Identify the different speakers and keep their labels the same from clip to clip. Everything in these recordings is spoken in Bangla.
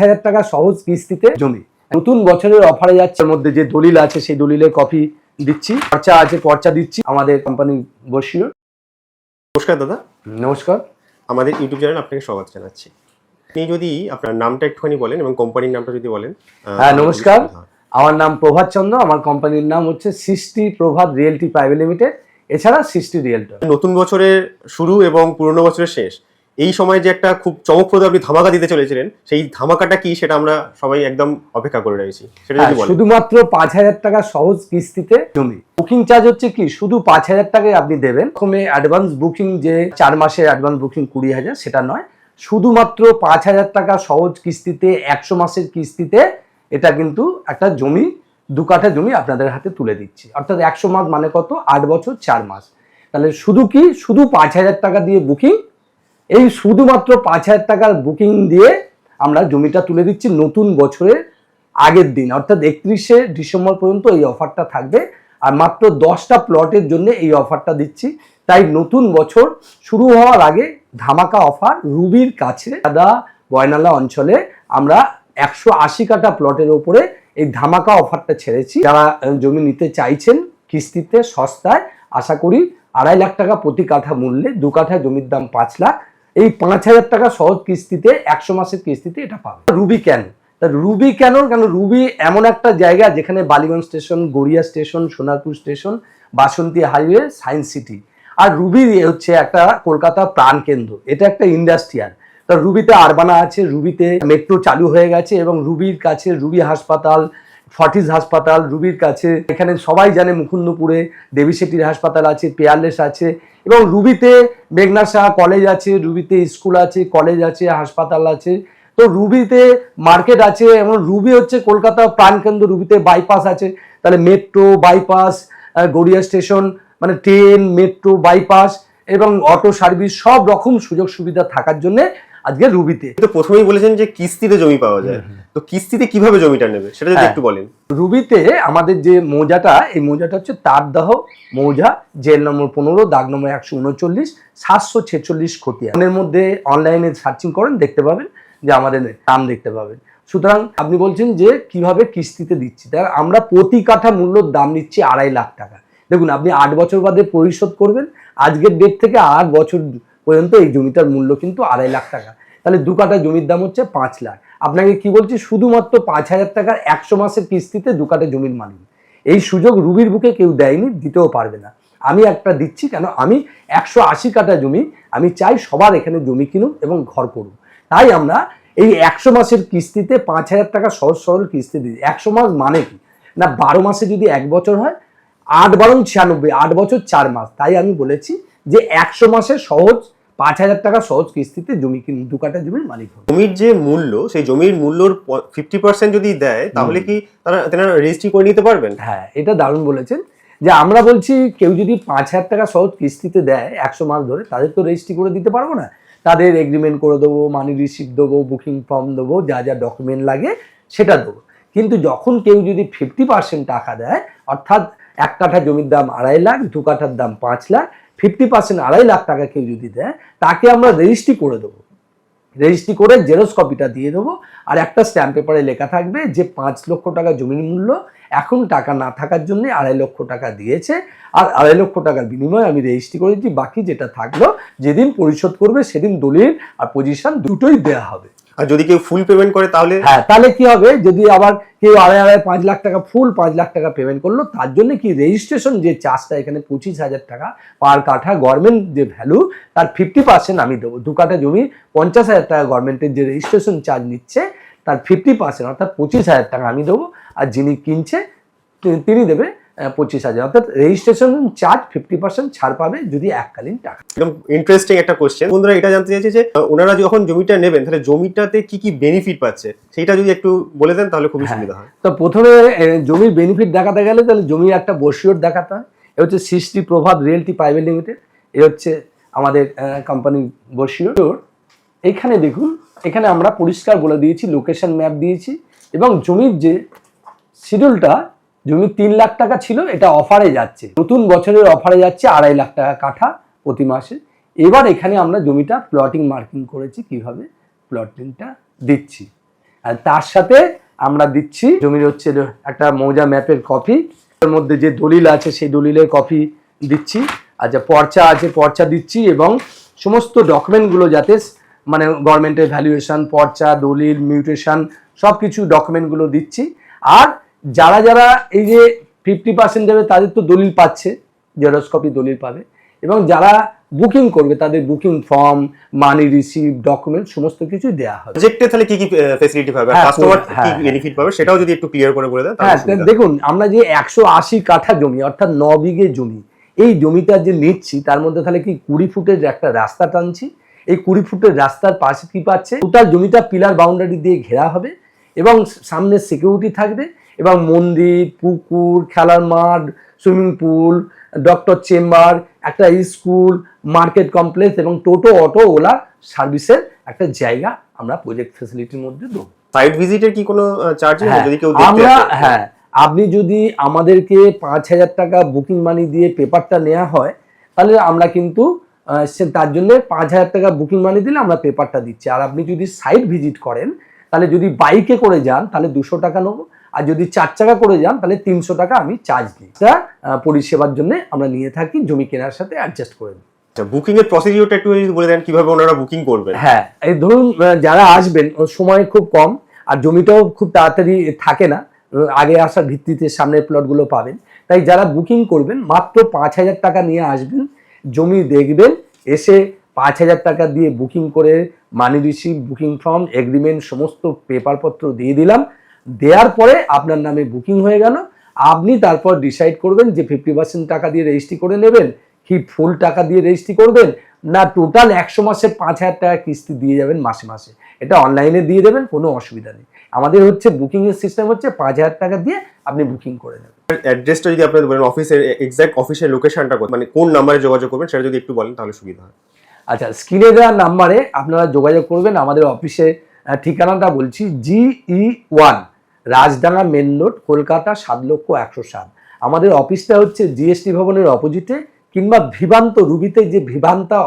Speaker 1: হাজার টাকা সহজ কিস্তিতে জমি। নতুন বছরের অফারে যাচ্ছে। মধ্যে যে দলিল আছে সেই দলিলের কপি দিচ্ছি। পর্চা আছে পর্চা দিচ্ছি আমাদের কোম্পানি বসিও
Speaker 2: নমস্কার দাদা।
Speaker 1: নমস্কার।
Speaker 2: আমাদের ইউটিউব চ্যানেল আপনাকে স্বাগত জানাচ্ছি। আপনি যদি আপনার নামটা একটুখানি বলেন এবং কোম্পানির নামটা যদি বলেন
Speaker 1: হ্যাঁ নমস্কার।
Speaker 2: হ্যাঁ।
Speaker 1: আমার নাম প্রভাত চন্দ্র আমার কোম্পানির নাম হচ্ছে Srishti Prabhat realty private limited. এছাড়া সৃষ্টি রিয়েলটর।
Speaker 2: নতুন বছরের শুরু এবং পুরনো বছরের শেষ এই সময় যে একটা খুব চমকপ্রদ আপনি ধামাকা দিতে চলেছিলেন সেই ধামাকাটা কি সেটা আমরা সবাই একদম অপেক্ষা করে রয়েছি। সেটা যদি বলেন।
Speaker 1: হ্যাঁ, শুধুমাত্র পাঁচ হাজার টাকা সহজ কিস্তিতে জমি বুকিং চার্জ হচ্ছে কি শুধু পাঁচ হাজার টাকায় আপনি দেবেন। প্রথমে অ্যাডভান্স বুকিং যে চার মাসের অ্যাডভান্স বুকিং কুড়ি হাজার সেটা নয়। শুধুমাত্র পাঁচ হাজার টাকা সহজ কিস্তিতে একশো মাসের কিস্তিতে এটা কিন্তু একটা জমি দু কাঠা জমি আপনাদের হাতে তুলে দিচ্ছি। অর্থাৎ একশো মাস মানে কত? আট বছর চার মাস। তাহলে শুধু কি? শুধু পাঁচ হাজার টাকা দিয়ে বুকিং এই শুধুমাত্র পাঁচ হাজার টাকার বুকিং দিয়ে আমরা জমিটা তুলে দিচ্ছি নতুন বছরের আগের দিন, অর্থাৎ একত্রিশে ডিসেম্বর পর্যন্ত এই অফারটা থাকবে। আর মাত্র দশটা প্লটের জন্য এই অফারটা দিচ্ছি। তাই নতুন বছর শুরু হওয়ার আগে ধামাকা অফার রুবির কাছে, দাদা বয়নালা অঞ্চলে আমরা একশো আশি কাটা প্লটের ওপরে এই ধামাকা অফারটা ছেড়েছি। যারা জমি নিতে চাইছেন কিস্তিতে সস্তায়, আশা করি আড়াই লাখ টাকা প্রতি কাঠা মূল্যে, দু কাঠা জমির দাম পাঁচ লাখ। এই পাঁচ হাজার টাকা সহজ কিস্তিতে, একশো মাসের কিস্তিতে এটা পাবে। রুবি তা রুবি কেন কেন রুবি এমন একটা জায়গা যেখানে Ballygunge station, Garia station, Sonarpur station, Basanti highway, science city. আর রুবি হচ্ছে একটা কলকাতা প্রাণ কেন্দ্র। এটা একটা ইন্ডাস্ট্রিয়াল। তা রুবিতে আরবানা আছে রুবিতে মেট্রো চালু হয়ে গেছে এবং রুবির কাছে রুবি হাসপাতাল ফর্টিস হাসপাতাল রুবির কাছে। এখানে সবাই জানে মুকুন্দপুরে দেবী শেট্টির হাসপাতাল আছে পেয়ারলেস আছে এবং রুবিতে মেঘনা শাহ কলেজ আছে রুবিতে স্কুল আছে কলেজ আছে হাসপাতাল আছে। তো রুবিতে মার্কেট আছে এবং রুবি হচ্ছে কলকাতা প্রাণকেন্দ্র রুবিতে বাইপাস আছে। তাহলে মেট্রো বাইপাস গড়িয়া স্টেশন মানে ট্রেন মেট্রো বাইপাস এবং অটো সার্ভিস সব রকম সুযোগ সুবিধা থাকার জন্য আজকে রুবিতে।
Speaker 2: তো প্রথমেই বলেছেন যে কিস্তিতে জমি পাওয়া যায়। তো কিস্তিতে কীভাবে জমিটা নেবে? সেটা যদি
Speaker 1: হ্যাঁ।
Speaker 2: একটু বলেন।
Speaker 1: রুবিতে আমাদের যে মৌজাটা এই মৌজাটা হচ্ছে তারদাহ মৌজা জেল নম্বর পনেরো দাগ নম্বর একশো উনচল্লিশ সাতশো ছেচল্লিশ খতিয়া এর মধ্যে অনলাইনে সার্চিং করেন দেখতে পাবেন যে আমাদের নাম দেখতে পাবেন। সুতরাং আপনি বলছেন যে কীভাবে কিস্তিতে দিচ্ছি? তাই আমরা প্রতি কাঠা মূল্যর দাম নিচ্ছি আড়াই লাখ টাকা। দেখুন আপনি আট বছর বাদে পরিশোধ করবেন আজকের ডেট থেকে আট বছর পর্যন্ত এই জমিটার মূল্য কিন্তু আড়াই লাখ টাকা। তাহলে দু কাঠা জমির দাম হচ্ছে পাঁচ লাখ। আপনাকে কি বলছি? শুধুমাত্র পাঁচ হাজার টাকার একশো মাসের কিস্তিতে দু কাঠা জমির মালিক। এই সুযোগ রুবির বুকে কেউ দেয়নি, দিতেও পারবে না। আমি একটা দিচ্ছি কেন? আমি একশো আশি কাঠা জমি, আমি চাই সবার এখানে জমি কিনুক এবং ঘর করুক। তাই আমরা এই একশো মাসের কিস্তিতে পাঁচ হাজার টাকা সহজ সরল কিস্তি দিই। একশো মাস মানে কি? না, বারো মাসে যদি এক বছর হয়, আট বারং ছিয়ানব্বই, আট বছর চার মাস। তাই আমি বলেছি যে একশো মাসে সহজ পাঁচ হাজার টাকা সহজ কিস্তিতে জমি কিন দু কাঠা জমির মালিক হবে।
Speaker 2: জমির যে মূল্য সেই জমির মূল্যর ফিফটি পার্সেন্ট যদি দেয় তাহলে কি তারা তেনারা রেজিস্ট্রি করে নিতে পারবেন?
Speaker 1: হ্যাঁ এটা দারুণ বলেছেন। যে আমরা বলছি কেউ যদি পাঁচ হাজার টাকা সহজ কিস্তিতে দেয় একশো মাস ধরে তাদের তো রেজিস্ট্রি করে দিতে পারব না। তাদের এগ্রিমেন্ট করে দেবো মানি রিসিপ্ট দেবো বুকিং ফর্ম দেবো যা যা ডকুমেন্ট লাগে সেটা দেবো। কিন্তু যখন কেউ যদি ফিফটি পার্সেন্ট টাকা দেয় অর্থাৎ এক কাঠা জমির দাম আড়াই লাখ দু কাঠার দাম পাঁচ লাখ ফিফটি পার্সেন্ট আড়াই লাখ টাকা কেউ যদি দেয়, তাকে আমরা রেজিস্ট্রি করে দেবো। রেজিস্ট্রি করে জেরক্স কপিটা দিয়ে দেবো। আর একটা স্ট্যাম্প পেপারে লেখা থাকবে যে পাঁচ লক্ষ টাকা জমির মূল্য, এখন টাকা না থাকার জন্য আড়াই লক্ষ টাকা দিয়েছে। আর আড়াই লক্ষ টাকার বিনিময়ে আমি রেজিস্ট্রি করে দিচ্ছি বাকি যেটা থাকল, যেদিন পরিশোধ করবে সেদিন দলিল আর পজিশন দুটোই দেয়া হবে।
Speaker 2: আর যদি কেউ ফুল পেমেন্ট করে তাহলে
Speaker 1: হ্যাঁ তাহলে কি হবে? যদি আবার কেউ আড়াই আড়াই, পাঁচ লাখ টাকা ফুল পাঁচ লাখ টাকা পেমেন্ট করল, তার জন্য কি রেজিস্ট্রেশন যে চার্জটা এখানে পঁচিশ হাজার টাকা পার কাঠা গভর্নমেন্ট যে ভ্যালু তার ফিফটি পার্সেন্ট আমি দেবো। দু কাঠা জমি পঞ্চাশ হাজার টাকা গভর্নমেন্টের যে রেজিস্ট্রেশন চার্জ নিচ্ছে, তার ফিফটি পার্সেন্ট অর্থাৎ পঁচিশ হাজার টাকা আমি দেবো। আর যিনি কিনছে, তিনি দেবে পঁচিশ হাজার। অর্থাৎ রেজিস্ট্রেশন চার্জ ফিফটি পার্সেন্ট ছাড় পাবে যদি এককালীন টাকা।
Speaker 2: একদম ইন্টারেস্টিং একটা কোশ্চেন বন্ধুরা এটা জানতে চাইছে যে ওনারা যখন জমিটা নেবেন তাহলে জমিটাতে কি কি বেনিফিট পাচ্ছে? সেইটা যদি একটু বলে দেন তাহলে খুবই
Speaker 1: হ্যাঁ।
Speaker 2: সুবিধা হয়।
Speaker 1: তো প্রথমে জমির বেনিফিট দেখাতে গেলে তাহলে জমির একটা বসিওর দেখাতে হয়। এ হচ্ছে Srishti Prabhat realty private limited এ হচ্ছে আমাদের কোম্পানি বসিওর এইখানে দেখুন এখানে আমরা পরিষ্কার বলে দিয়েছি লোকেশন ম্যাপ দিয়েছি এবং জমির যে শিডিউলটা জমি তিন লাখ টাকা ছিল, এটা অফারে যাচ্ছে। নতুন বছরের অফারে যাচ্ছে আড়াই লাখ টাকা কাঠা প্রতি মাসে। এবার এখানে আমরা জমিটা প্লটিং মার্কিং করেছি, কীভাবে প্লটিংটা দিচ্ছি। আর তার সাথে আমরা দিচ্ছি, জমির হচ্ছে একটা মৌজা ম্যাপের কপি এর মধ্যে যে দলিল আছে, সেই দলিলের কপি দিচ্ছি। আচ্ছা পর্চা আছে, পর্চা দিচ্ছি এবং সমস্ত ডকুমেন্টগুলো যাতে মানে গভর্নমেন্টের ভ্যালুয়েশন পর্চা, দলিল মিউটেশন সব কিছু ডকুমেন্টগুলো দিচ্ছি। আর যারা যারা এই যে ফিফটি পার্সেন্ট দেবে তাদের তো দলিল পাচ্ছে জেরক্স কপি দলিল পাবে। এবং যারা বুকিং করবে তাদের booking form money receive document সমস্ত কিছু দেওয়া হবে।
Speaker 2: প্রজেক্টে তাহলে কি কি ফেসিলিটি পাবে?
Speaker 1: হ্যাঁ,
Speaker 2: কাস্টমার
Speaker 1: হ্যাঁ,
Speaker 2: কি
Speaker 1: হ্যাঁ।
Speaker 2: বেনিফিট পাবে সেটাও যদি একটু ক্লিয়ার করে বলে দেন
Speaker 1: হ্যাঁ দেখুন আমরা যে একশো আশি কাঠা জমি অর্থাৎ ন বিঘে জমি এই জমিটা যে নিচ্ছি তার মধ্যে তাহলে কি কুড়ি ফুটের একটা রাস্তা টানছি। এই কুড়ি ফুটের রাস্তার পাশে কি পাচ্ছে? টোটাল জমিটা পিলার বাউন্ডারি দিয়ে ঘেরা হবে এবং সামনে সিকিউরিটি থাকবে। এবং মন্দির পুকুর খেলার মাঠ সুইমিং পুল ডক্টর চেম্বার একটা স্কুল মার্কেট কমপ্লেক্স এবং টোটো অটো ওলা সার্ভিসের একটা জায়গা আমরা প্রজেক্ট ফেসিলিটির মধ্যে দেবো।
Speaker 2: সাইট ভিজিটের কি কোনো চার্জ
Speaker 1: হ্যাঁ,
Speaker 2: যদি কেউ
Speaker 1: আমরা হ্যাঁ আপনি যদি আমাদেরকে পাঁচ হাজার টাকা বুকিং মানি দিয়ে পেপারটা নেওয়া হয় তাহলে আমরা কিন্তু সে তার জন্য পাঁচ হাজার টাকা বুকিং মানি দিলে আমরা পেপারটা দিচ্ছি। আর আপনি যদি সাইট ভিজিট করেন তাহলে যদি বাইকে করে যান তাহলে দুশো টাকা নেব। আর যদি চার চাকা করে যান তাহলে তিনশো টাকা আমি চার্জ দিই। এটা পরিষেবার জন্য আমরা নিয়ে থাকি জমি কেনার সাথে অ্যাডজাস্ট করে দিই
Speaker 2: আচ্ছা বুকিং এর প্রসিডিওরটা একটু বলে দেন কীভাবে ওনারা বুকিং করবেন?
Speaker 1: হ্যাঁ এই ধরুন যারা আসবেন সময় খুব কম আর জমিটাও খুব তাড়াতাড়ি থাকে না আগে আসার ভিত্তিতে সামনের প্লটগুলো পাবেন। তাই যারা বুকিং করবেন মাত্র পাঁচ হাজার টাকা নিয়ে আসবেন জমি দেখবেন এসে পাঁচ হাজার টাকা দিয়ে বুকিং করে money receive booking form agreement সমস্ত পেপারপত্র দিয়ে দিলাম দেওয়ার পরে আপনার নামে বুকিং হয়ে গেল। আপনি তারপর ডিসাইড করবেন যে ফিফটি পার্সেন্ট টাকা দিয়ে রেজিস্ট্রি করে নেবেন কি ফুল টাকা দিয়ে রেজিস্ট্রি করবেন না টোটাল একশো মাসে পাঁচ হাজার টাকা কিস্তি দিয়ে যাবেন মাসে মাসে। এটা অনলাইনে দিয়ে দেবেন কোনো অসুবিধা নেই। আমাদের হচ্ছে বুকিং এর সিস্টেম হচ্ছে পাঁচ হাজার টাকা দিয়ে আপনি বুকিং করে নেবেন।
Speaker 2: অ্যাড্রেসটা যদি আপনাদের বলেন অফিসের এক্সাক্ট অফিসের লোকেশনটা মানে কোন নাম্বারে যোগাযোগ করবেন সেটা যদি একটু বলেন তাহলে সুবিধা হয়।
Speaker 1: আচ্ছা স্ক্রিনে দেওয়া নাম্বারে আপনারা যোগাযোগ করবেন। আমাদের অফিসে ঠিকানাটা বলছি GE one Rajdanga main road Kolkata সাত লক্ষ একশো সাত। আমাদের অফিসটা হচ্ছে জিএসটি ভবনের অপোজিটে কিংবা ভিভান্ত রুবিতে যে ভিভান্তা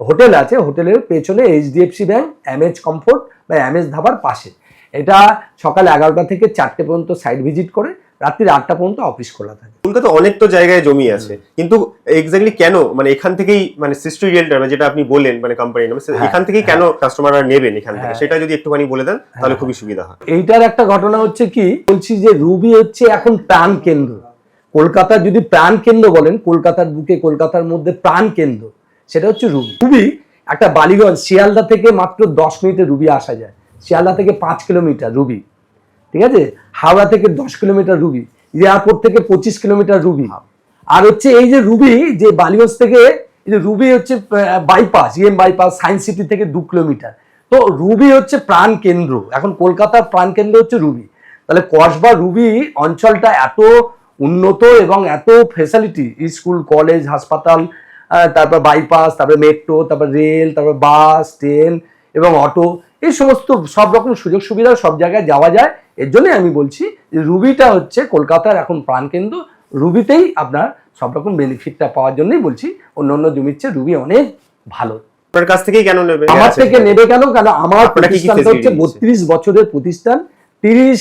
Speaker 1: হোটেল আছে, হোটেলের পেছনে এইচডিএফসি ব্যাংক এমএচ কমফোর্ট বা এমএস ধাবার পাশে। এটা সকাল এগারোটা থেকে চারটে পর্যন্ত সাইট ভিজিট করে। রাত্রির আটটা পর্যন্ত অফিস খোলা থাকে।
Speaker 2: কলকাতা অনেক তো জায়গায় জমি আছে কিন্তু এক্স্যাক্টলি কেন? মানে এখান থেকেই মানে সৃষ্টি রিয়েলটার যেটা আপনি বললেন মানে কোম্পানি নামে
Speaker 1: হ্যাঁ,
Speaker 2: এখান থেকেই কেন কাস্টমাররা নেবেন এখান থেকে?
Speaker 1: হ্যাঁ।
Speaker 2: সেটা যদি একটুখানি বলে দেন তাহলে খুবই সুবিধা হয়।
Speaker 1: এইটার একটা ঘটনা হচ্ছে কি বলছি যে রুবি হচ্ছে এখন প্রাণ কেন্দ্র। কলকাতার যদি প্রাণ কেন্দ্র বলেন কলকাতার বুকে কলকাতার মধ্যে প্রাণ কেন্দ্র সেটা হচ্ছে রুবি। রুবি একটা বালিগঞ্জ শিয়ালদা থেকে মাত্র দশ মিনিটে রুবি আসা যায়। শিয়ালদা থেকে পাঁচ কিলোমিটার রুবি। ঠিক আছে? হাওড়া থেকে দশ কিলোমিটার রুবি এয়ারপোর্ট থেকে পঁচিশ কিলোমিটার রুবি। আর হচ্ছে এই যে রুবি যে বালিগঞ্জ থেকে এই যে রুবি হচ্ছে bypass EM bypass science city থেকে দু কিলোমিটার। তো রুবি হচ্ছে প্রাণ কেন্দ্র। এখন কলকাতার প্রাণ কেন্দ্র হচ্ছে রুবি। তাহলে কসবা রুবি অঞ্চলটা এত উন্নত এবং এত ফেসিলিটি স্কুল কলেজ হাসপাতাল তারপর বাইপাস তারপরে মেট্রো তারপর রেল তারপর বাস ট্রেন এবং অটো এই সমস্ত সব রকম সুযোগ সুবিধা সব জায়গায় যাওয়া যায়। এর জন্যই আমি বলছি যে রুবিটা হচ্ছে কলকাতার এখন প্রাণকেন্দ্র। রুবিতেই আপনার সব রকম বেনিফিটটা পাওয়ার জন্যই বলছি অন্য অন্য জমির চেয়ে রুবি অনেক ভালো।
Speaker 2: আপনার কাছ থেকেই কেন নেবে?
Speaker 1: আমার থেকে নেবে কেন? কারণ আমার প্রতিষ্ঠানটা হচ্ছে বত্রিশ বছরের প্রতিষ্ঠান তিরিশ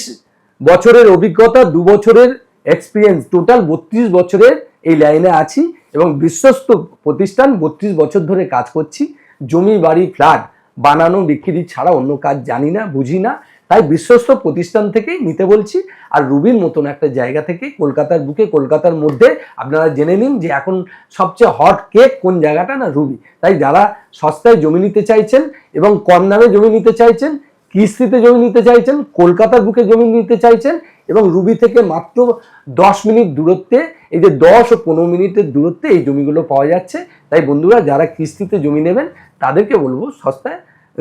Speaker 1: বছরের অভিজ্ঞতা দু বছরের এক্সপিরিয়েন্স টোটাল বত্রিশ বছরের এই লাইনে আছি এবং বিশ্বস্ত প্রতিষ্ঠান বত্রিশ বছর ধরে কাজ করছি। জমি বাড়ি ফ্ল্যাট বানানো বিক্রি ছাড়া অন্য কাজ জানি না বুঝি না। তাই বিশ্বস্ত প্রতিষ্ঠান থেকেই নিতে বলছি। আর রুবির মতন একটা জায়গা থেকে কলকাতার বুকে, কলকাতার মধ্যে আপনারা জেনে নিন যে এখন সবচেয়ে হট কেক কোন জায়গাটা না রুবি। তাই যারা সস্তায় জমি নিতে চাইছেন এবং কম দামে জমি নিতে চাইছেন, কিস্তিতে জমি নিতে চাইছেন, কলকাতার বুকে জমি নিতে চাইছেন এবং রুবি থেকে মাত্র দশ মিনিট দূরত্বে, এই যে দশ ও পনেরো মিনিটের দূরত্বে এই জমিগুলো পাওয়া যাচ্ছে। তাই বন্ধুরা, যারা কিস্তিতে জমি নেবেন, তাদেরকে বলব সস্তায়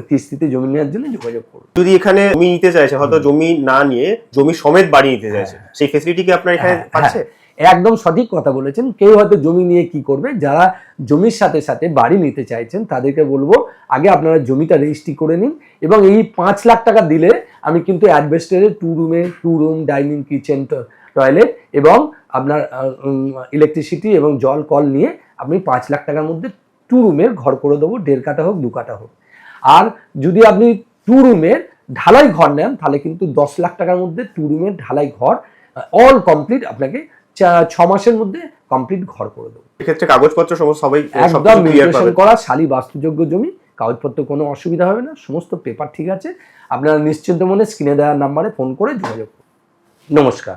Speaker 1: কিস্তিতে জমি নেওয়ার জন্য যোগাযোগ করুন।
Speaker 2: যদি এখানে জমি নিতে চাইছে হয়তো জমি না নিয়ে জমি সমেত বাড়ি নিতে চাইছে সেই ফেসিলিটি কি আপনার এখানে
Speaker 1: হ্যাঁ,
Speaker 2: পাচ্ছে
Speaker 1: হ্যাঁ, একদম সঠিক কথা বলেছেন। কেউ হয়তো জমি নিয়ে কি করবে? যারা জমির সাথে সাথে বাড়ি নিতে চাইছেন তাদেরকে বলব আগে আপনারা জমিটা রেজিস্ট্রি করে নিন এবং এই পাঁচ লাখ টাকা দিলে আমি কিন্তু অ্যাডভেস্টারের টু রুমে two room dining kitchen toilet এবং আপনার ইলেকট্রিসিটি এবং জল কল নিয়ে আপনি পাঁচ লাখ টাকার মধ্যে টু রুমের ঘর করে দেবো। দেড় কাটা হোক দু কাটা হোক। আর যদি আপনি টু রুমের ঢালাই ঘর নেন তাহলে কিন্তু দশ লাখ টাকার মধ্যে টু রুমের ঢালাই ঘর অল কমপ্লিট আপনাকে ছ মাসের মধ্যে কমপ্লিট ঘর করে দেবো।
Speaker 2: এক্ষেত্রে কাগজপত্র সমস্ত সবাই
Speaker 1: একদম মিউটেশন করা শালি বাস্তুযোগ্য জমি কাগজপত্র কোনো অসুবিধা হবে না সমস্ত পেপার ঠিক আছে। আপনারা নিশ্চিন্ত মনে স্ক্রিনে দেওয়ার নাম্বারে ফোন করে যোগাযোগ করুন। নমস্কার।